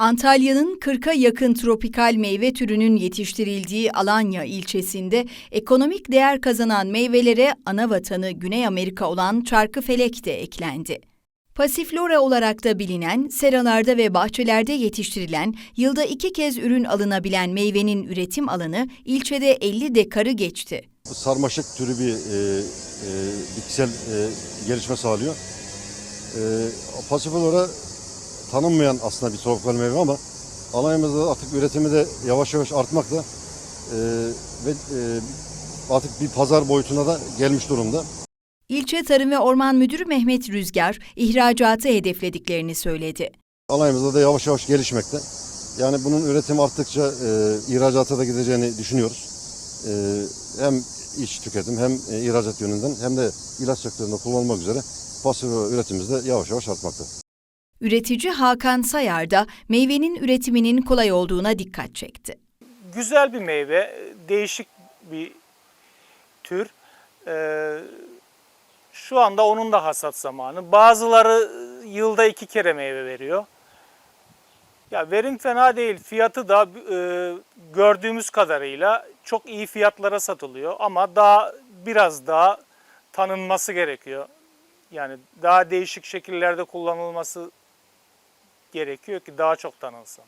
Antalya'nın 40'a yakın tropikal meyve türünün yetiştirildiği Alanya ilçesinde ekonomik değer kazanan meyvelere ana vatanı Güney Amerika olan çarkıfelek de eklendi. Pasiflora olarak da bilinen, seralarda ve bahçelerde yetiştirilen, yılda iki kez ürün alınabilen meyvenin üretim alanı ilçede 50 dekarı geçti. sarmaşık türü bir e, e, bitkisel e, gelişme sağlıyor. E, Pasiflora tanınmayan aslında bir tropikal meyve ama Alanya'mızda artık üretimi de yavaş yavaş artmakta e, ve e, artık bir pazar boyutuna da gelmiş durumda. İlçe Tarım ve Orman Müdürü Mehmet Rüzgar, ihracatı hedeflediklerini söyledi. Alanya'mızda da yavaş yavaş gelişmekte. Yani bunun üretimi arttıkça e, ihracata da gideceğini düşünüyoruz. E, hem iç tüketim hem e, ihracat yönünden hem de ilaç sektöründe kullanılmak üzere pasiflora üretimimiz de yavaş yavaş artmakta. Üretici Hakan Sayar da meyvenin üretiminin kolay olduğuna dikkat çekti. güzel bir meyve, değişik bir tür. Ee, şu anda onun da hasat zamanı. Bazıları yılda iki kere meyve veriyor. Ya verim fena değil. Fiyatı da e, gördüğümüz kadarıyla çok iyi fiyatlara satılıyor ama daha biraz daha tanınması gerekiyor. Yani daha değişik şekillerde kullanılması gerekiyor ki daha çok tanınsın.